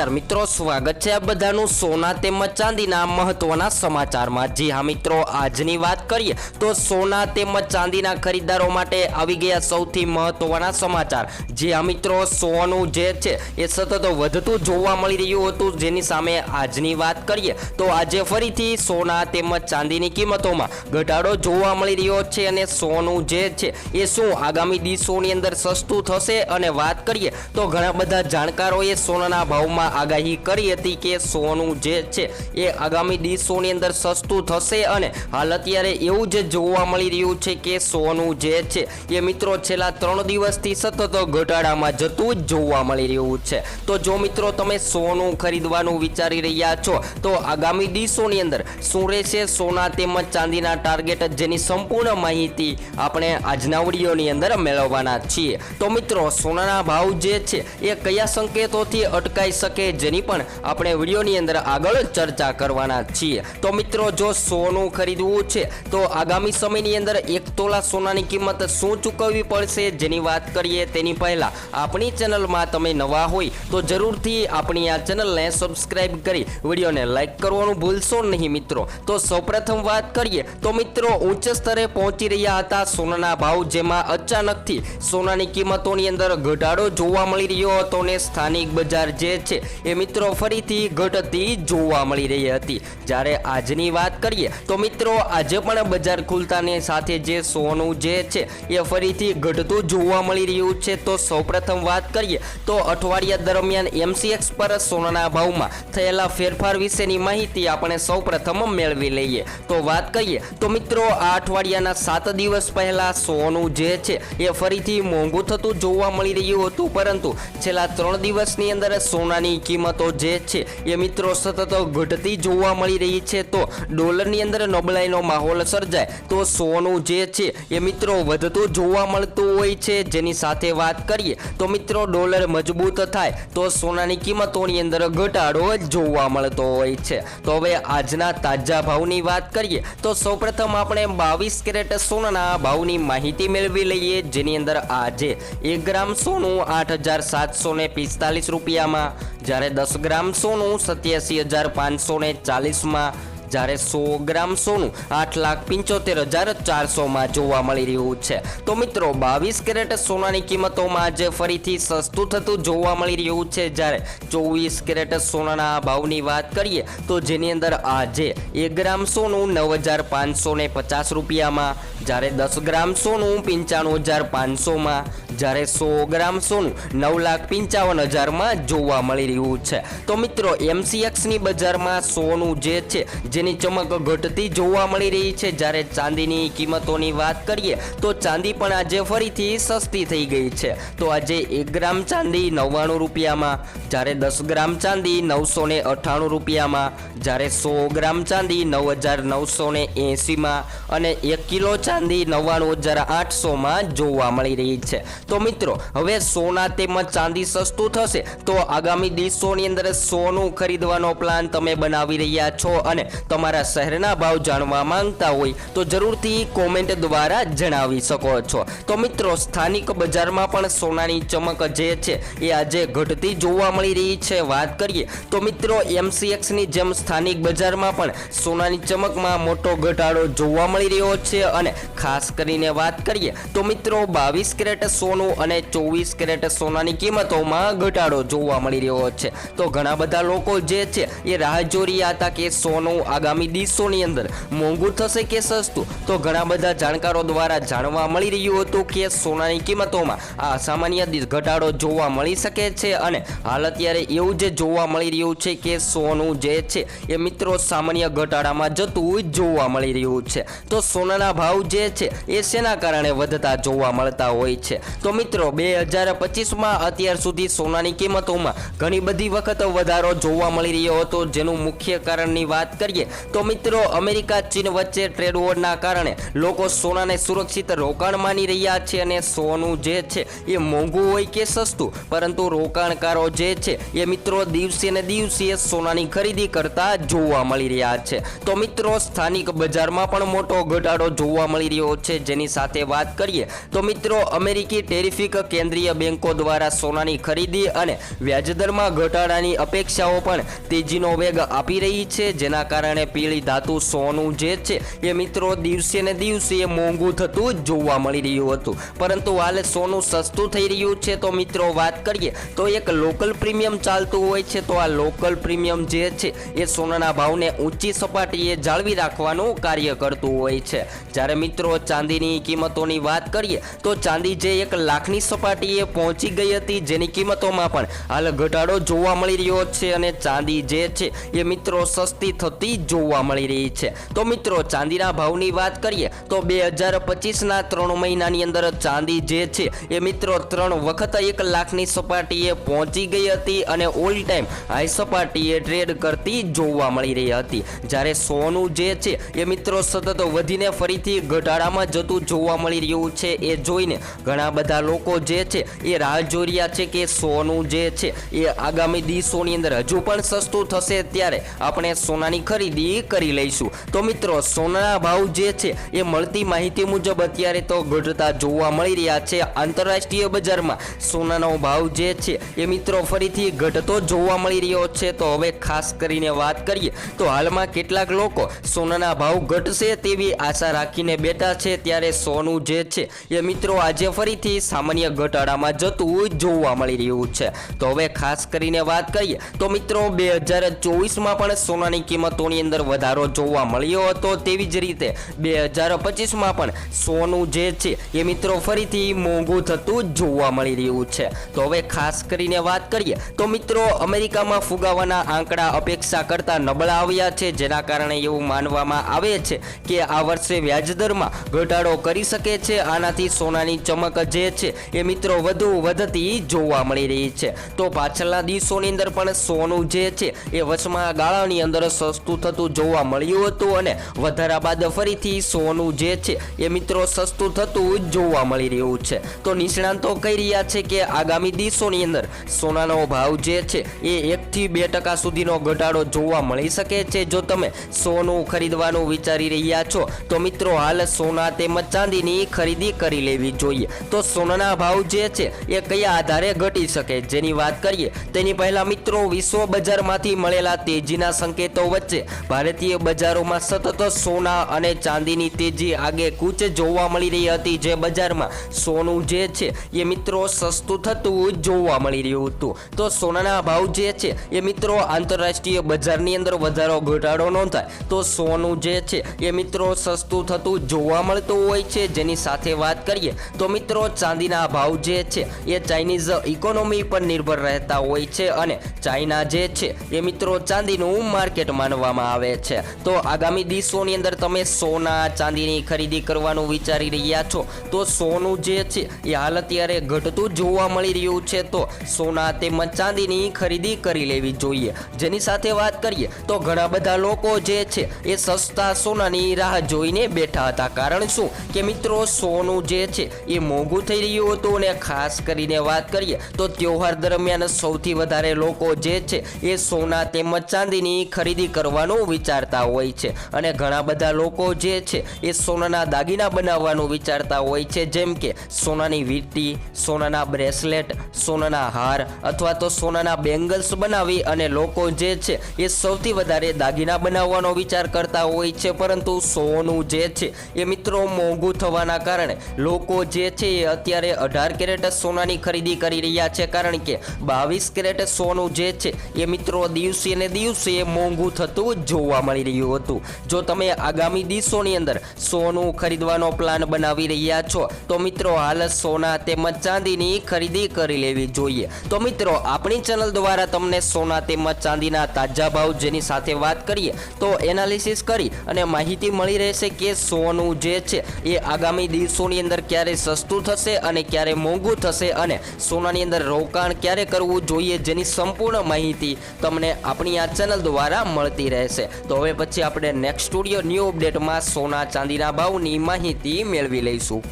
નમસ્કાર મિત્રો, સ્વાગત છે આ બધાનું સોના તેમજ ચાંદીના મહત્વના સમાચારમાં. જી હા મિત્રો, આજની વાત કરીએ તો સોના તેમજ ચાંદીના ખરીદદારો માટે આવી ગયા સૌથી મહત્વના સમાચાર. જી હા મિત્રો, સોનું જે છે એ સતત વધતું જોવા મળી રહ્યું હતું. જેની સામે આજની વાત કરીએ તો આજે ફરીથી સોના તેમજ ચાંદીની કિંમતોમાં ઘટાડો જોવા મળી રહ્યો છે અને સોનું જે છે એ શું આગામી દિવસોની અંદર સસ્તું થશે? અને વાત કરીએ તો ઘણા બધા જાણકારોએ સોનાના ભાવમાં આગાહી કરી હતી કે સોનું જે છે એ આગામી દિવસોની અંદર સસ્તું થશે અને હાલ અત્યારે એવું જ જોવા મળી રહ્યું છે કે સોનું જે છે એ મિત્રો છેલ્લા ત્રણ દિવસથી સતત ઘટાડામાં જતું જ જોવા મળી રહ્યું છે. તો જો મિત્રો તમે સોનું ખરીદવાનું વિચારી રહ્યા છો, તો આગામી દિવસોની અંદર શું રહેશે? સોના તેમજ ચાંદીના ટાર્ગેટ જેની સંપૂર્ણ માહિતી આપણે આજના વિડીયોની અંદર મેળવવાના છીએ. તો મિત્રો, સોનાના ભાવ જે છે એ કયા સંકેતોથી અટકાઈ શકે જેની પણ આપણે વિડીયોની અંદર આગળ ચર્ચા કરવાના છીએ. તો મિત્રો, જો સોનું ખરીદવું છે, તો આગામી સમયની અંદર એક તોલા સોનાની કિંમત શું ચૂકવવી પડશે જેની વાત કરીએ તેની પહેલાં આપણી ચેનલમાં તમે નવા હોય, તો જરૂરથી આપણી આ ચેનલને સબસ્ક્રાઈબ કરી વિડીયોને લાઈક કરવાનું ભૂલશો નહીં મિત્રો. તો સૌપ્રથમ વાત કરીએ, તો મિત્રો, ઉચ્ચ સ્તરે પહોંચી રહ્યા હતા સોનાના ભાવ, જેમાં અચાનકથી સોનાની કિંમતોની અંદર ઘટાડો જોવા મળી રહ્યો હતો ને સ્થાનિક બજાર જે છે એ મિત્રો ફરીથી ઘટતી જોવા મળી રહી હતી. જ્યારે આજની વાત કરીએ, તો મિત્રો આજે પણ બજાર ખુલતાની સાથે જે સોનું જે છે, એ ફરીથી ઘટતું જોવા મળી રહ્યું છે. તો સૌપ્રથમ વાત કરીએ, તો અઠવાડિયા દરમિયાન એમસીએક્સ પર સોનાના ભાવમાં થયેલા ફેરફાર વિશેની માહિતી આપણે સૌપ્રથમ મેળવી લઈએ. તો વાત કરીએ, તો મિત્રો આ અઠવાડિયાના સાત દિવસ પહેલા સોનું જે છે, એ ફરીથી મોંઘું થતું જોવા મળી રહ્યું હતું. પરંતુ છેલ્લા ત્રણ દિવસની અંદર સોનાની કિંમતો જે છે એ મિત્રો સતત ઘટતી જોવા મળી રહી છે, તો ડોલરની અંદર નબળાઈનો માહોલ સર્જાય, તો સોનું જે છે એ મિત્રો વધતું જોવા મળતું હોય છે. જેની સાથે વાત કરીએ, તો મિત્રો ડોલર મજબૂત થાય, તો સોનાની કિંમતોની અંદર ઘટાડો જોવા મળતો હોય છે. તો હવે આજના તાજા ભાવની વાત કરીએ, તો સૌપ્રથમ આપણે બાવીસ કેરેટ સોનાના ભાવની માહિતી મેળવી લઈએ. જેની અંદર આજે એક ગ્રામ સોનું આઠ હજાર સાતસો ને પિસ્તાલીસ રૂપિયામાં જ્યારે દસ ગ્રામ સોનું સત્યાસી હજાર પાંચસો ને ચાલીસમાં, જ્યારે સો ગ્રામ સોનું આઠ લાખ પંચોતેર હજાર ચારસોમાં જોવા મળી રહ્યું છે. તો મિત્રો, બાવીસ કેરેટ સોનાની કિંમતોમાં આજે ફરીથી સસ્તું થતું જોવા મળી રહ્યું છે. જ્યારે ચોવીસ કેરેટ સોનાના ભાવની વાત કરીએ, તો જેની અંદર આજે એક ગ્રામ સોનું નવ હજાર પાંચસો ને પચાસ રૂપિયામાં, જ્યારે દસ ગ્રામ સોનું પંચાણું હજાર પાંચસોમાં જ્યારે સો ગ્રામ સોનું નવ લાખ પંચાવન હજારમાં જોવા મળી રહ્યું છે. તો મિત્રો એમસીએક્સની બજારમાં સોનું જે છે, જેની ચમક ઘટતી જોવા મળી રહી છે. જ્યારે ચાંદીની કિંમતોની વાત કરીએ, તો ચાંદી પણ આજે ફરીથી સસ્તી થઈ ગઈ છે. તો આજે એક ગ્રામ ચાંદી નવ્વાણું રૂપિયામાં, જ્યારે દસ ગ્રામ ચાંદી નવસો ને અઠ્ઠાણું રૂપિયામાં, જ્યારે સો ગ્રામ ચાંદી નવ હજાર નવસો ને એંસીમાં અને એક કિલો ચાંદી નવ્વાણું હજાર આઠસોમાં જોવા મળી રહી છે. તો મિત્રો, હવે સોના તેમજ ચાંદી સસ્તું થશે, તો આગામી દિવસોની અંદર સોનું ખરીદવાનો પ્લાન તમે બનાવી રહ્યા છો અને તમારા શહેરના ભાવ જાણવા માંગતા હોય, તો જરૂરથી કોમેન્ટ દ્વારા જણાવી શકો છો. તો મિત્રો, સ્થાનિક બજારમાં પણ સોનાની ચમક જે છે, એ આજે ઘટતી જોવા મળી રહી છે. વાત કરીએ, તો મિત્રો એમસીએક્સની જેમ સ્થાનિક બજારમાં પણ સોનાની ચમકમાં મોટો ઘટાડો જોવા મળી રહ્યો છે અને ખાસ કરીને વાત કરીએ, તો મિત્રો, બાવીસ કેરેટ સોનું અને ચોવીસ કેરેટ સોનાની કિંમતોમાં ઘટાડો જોવા મળી રહ્યો છે. તો ઘણા બધા લોકો જે છે, એ રાહ જોઈ હતા કે સોનું આગામી દિવસોની અંદર મોંઘું થશે કે સસ્તું? તો ઘણા બધા જાણકારો દ્વારા જાણવા મળી રહ્યું હતું કે સોનાની કિંમતોમાં આ સામાન્ય ઘટાડો જોવા મળી શકે છે અને હાલ અત્યારે એવું જે જોવા મળી રહ્યું છે કે સોનું જે છે, એ મિત્રો સામાન્ય ઘટાડામાં જતું જોવા મળી રહ્યું છે. તો સોનાના ભાવ જે છે, એ શેના કારણે વધતા જોવા મળતા હોય છે? તો મિત્રો, બે હજાર પચીસમાં અત્યાર સુધી સોનાની કિંમતોમાં ઘણી બધી વખત વધારો જોવા મળી રહ્યો હતો. જેનું મુખ્ય કારણની વાત કરીએ તો મિત્રો, અમેરિકા, ચીન વચ્ચે ટ્રેડ વોરના કારણે લોકો સોનાને સુરક્ષિત રોકાણ માની રહ્યા છે અને સોનું જે છે એ મોંઘું હોય કે સસ્તું, પરંતુ રોકાણકારો જે છે એ મિત્રો દિવસે ને દિવસે સોનાની ખરીદી કરતા જોવા મળી રહ્યા છે. તો મિત્રો, સ્થાનિક બજારમાં પણ મોટો ઘટાડો જોવા મળી રહ્યો છે. જેની સાથે વાત કરીએ તો મિત્રો, અમેરિકી ટેરિફિક કેન્દ્રીય બેન્કો દ્વારા સોનાની ખરીદી અને વ્યાજદરમાં ઘટાડાની અપેક્ષાઓ પણ તેજીનો વેગ આપી રહી છે. જેના કારણે પીળી ધાતુ સોનું જે છે એ મિત્રો દિવસે ને દિવસે મોંઘું થતું જોવા મળી રહ્યું હતું. પરંતુ હાલ સોનું સસ્તું થઈ રહ્યું છે તો મિત્રો વાત કરીએ તો એક લોકલ પ્રીમિયમ ચાલતું હોય છે તો આ લોકલ પ્રીમિયમ જે છે એ સોનાના ભાવને ઊંચી સપાટીએ જાળવી રાખવાનું કાર્ય કરતું હોય છે. જ્યારે મિત્રો ચાંદીની કિંમતોની વાત કરીએ તો ચાંદી જે એક લાખની સપાટીએ પહોંચી ગઈ હતી, જેની કિંમતોમાં પણ હાલ ઘટાડો જોવા મળી રહ્યો છે અને ચાંદી જે છે એ મિત્રો સસ્તી થતી જોવા મળી રહી છે. તો મિત્રો, ચાંદીના ભાવની વાત કરીએ, તો બે હજાર પચીસના ત્રણ મહિનાની અંદર ચાંદી જે છે એ મિત્રો ત્રણ વખત એક લાખની સપાટીએ પહોંચી ગઈ હતી અને ઓલ ટાઈમ હાઈ સપાટીએ ટ્રેડ કરતી જોવા મળી રહી હતી. જ્યારે સોનું જે છે એ મિત્રો સતત વધીને ફરીથી ઘટાડામાં જતું જોવા મળી રહ્યું છે, એ જોઈને ઘણા બધા લોકો જે છે એ રાહ જોઈ રહ્યા છે કે સોનું જે છે એ આગામી દિવસોની અંદર હજુ પણ સસ્તું થશે ત્યારે આપણે સોનાની ખરીદી કરી લઈશું. તો મિત્રો, સોનાના ભાવ જે છે એ મળતી માહિતી મુજબ અત્યારે તો ઘટતા જોવા મળી રહ્યા છે. આંતરરાષ્ટ્રીય બજારમાં સોનાનો ભાવ જે છે એ મિત્રો ફરીથી ઘટતો જોવા મળી રહ્યો છે. તો હવે ખાસ કરીને વાત કરીએ તો હાલમાં કેટલાક લોકો સોનાના ભાવ ઘટશે તેવી આશા રાખીને બેઠા છે. ત્યારે સોનું જે છે એ મિત્રો આજે ફરીથી સામાન્ય ઘટાડામાં જતું જોવા મળી રહ્યું છે. તો હવે ખાસ કરીને વાત કરીએ, તો મિત્રો બે હજાર ચોવીસમાં પણ સોનાની કિંમતોની અંદર વધારો જોવા મળ્યો હતો તેવી જ રીતે બે હજાર પચીસમાં પણ સોનું જે છે એ મિત્રો ફરીથી મોંઘું થતું જોવા મળી રહ્યું છે. તો હવે ખાસ કરીને વાત કરીએ, તો મિત્રો અમેરિકામાં ફુગાવાના આંકડા અપેક્ષા કરતાં નબળા આવ્યા છે, જેના કારણે એવું માનવામાં આવે છે કે આ વર્ષે વ્યાજદરમાં ઘટાડો કરી શકે છે. આનાથી સોનાની ચમક જે છે એ મિત્રો વધુ વધતી જોવા મળી રહી છે. તો પાછળના દિવસોની અંદર પણ સોનું જે છે, એ વચમાં ગાળાની અંદર સસ્તું થતું જોવા મળ્યું હતું અને વધારા બાદ ફરીથી સોનું જે છે, એ મિત્રો સસ્તું થતું જોવા મળી રહ્યું છે. તો નિષ્ણાંતો કહી રહ્યા છે કે આગામી દિવસોની અંદર સોનાનો ભાવ જે છે, એ એકથી બે ટકા સુધીનો ઘટાડો જોવા મળી શકે છે. જો તમે સોનું ખરીદવાનું વિચારી રહ્યા છો, તો મિત્રો હાલ સોના તેમજ ચાંદીની ખરીદી કરી લેવી જોઈએ. તો સોનાના ભાવ જે છે એ કયા આધારે ઘટી શકે? જેની વાત કરીએ, તેની પહેલા મિત્રો, વિશ્વ બજારમાંથી મળેલા તેજીના સંકેતો વચ્ચે ભારતીય બજારોમાં સતત સોના અને ચાંદીની તેજી આગે કૂચ જોવા મળી રહી હતી. જે બજારમાં સોનું જે છે એ મિત્રો સસ્તું થતું જોવા મળી રહ્યું હતું. તો સોનાના ભાવ જે છે એ મિત્રો આંતરરાષ્ટ્રીય બજારની અંદર વધારો ઘટાડો નોંધાય, તો સોનું જે છે એ મિત્રો સસ્તું થતું જોવા મળતું હોય છે. જેની સાથે વાત કરીએ, તો મિત્રો ચાંદીના ભાવ જે છે એ ચાઇનીઝ ઇકોનોમી પર નિર્ભર રહેતા હોય છે અને ચાઇના જે છે એ મિત્રો ચાંદીનું માર્કેટ માનવામાં આવે છે. તો આગામી દિવસોની અંદર તમે સોના ચાંદીની ખરીદી કરવાનું વિચારી રહ્યા છો, તો સોનું જે છે એ હાલ અત્યારે ઘટતું જોવા મળી રહ્યું છે, તો સોના તેમજ ચાંદીની ખરીદી કરી લેવી જોઈએ. જેની સાથે વાત કરીએ, તો ઘણા બધા લોકો જે છે એ સસ્તા સોનાની રાહ જોઈને બેઠા હતા. કારણ શું? કે મિત્રો, સોનું જે છે એ મોંઘું થઈ રહ્યું હતું અને ખાસ કરીને વાત કરીએ તો તહેવાર દરમિયાન સૌથી વધારે લોકો જે છે એ સોના તેમજ ચાંદીની ખરીદી કરવાનું વિચારતા હોય છે. અને ઘણા બધા લોકો જે છે એ સોનાના દાગીના બનાવવાનું વિચારતા હોય છે. જેમ કે સોનાની વીંટી, સોનાના બ્રેસલેટ, સોનાના હાર અથવા તો સોનાના બેંગલ્સ બનાવી અને લોકો જે છે એ સૌથી વધારે દાગીના બનાવવાનો વિચાર કરતા હોય છે. પરંતુ સોનું જે છે એ મિત્રો મોંઘું થવાના કારણે લોકો જે છે એ અત્યારે અઢાર કેરેટ સોનાની ખરીદી કરી રહ્યા છે કારણ કે બાવીસ કેરેટ સોનું જે છે એ મિત્રો દિવસે ને દિવસે મોંઘું થતું જોવા મળી રહ્યું હતું. જો તમે આગામી દિવસોની અંદર સોનું ખરીદવાનો પ્લાન બનાવી રહ્યા છો, તો મિત્રો હાલ સોના તેમજ ચાંદીની ખરીદી કરી લેવી જોઈએ. તો મિત્રો, આપણી ચેનલ દ્વારા તમને સોના તેમજ ચાંદીના તાજા ભાવ જેની સાથે વાત કરીએ, તો એનાલિસિસ કરી અને માહિતી મળી રહેશે કે સોનું જે છે એ આગામી દિવસોની અંદર ક્યારે સસ્તું થશે અને ક્યારે મોંઘું થશે અને સોનાની અંદર રોકાણ ક્યારે કરવું જોઈએ જેની સંપૂર્ણ માહિતી તમને આપણી આ ચેનલ દ્વારા મળતી રહેશે. તો હવે પછી આપણે નેક્સ્ટ સ્ટુડિયો ન્યૂ અપડેટમાં સોના ચાંદીના ભાવની માહિતી મેળવી લઈશું.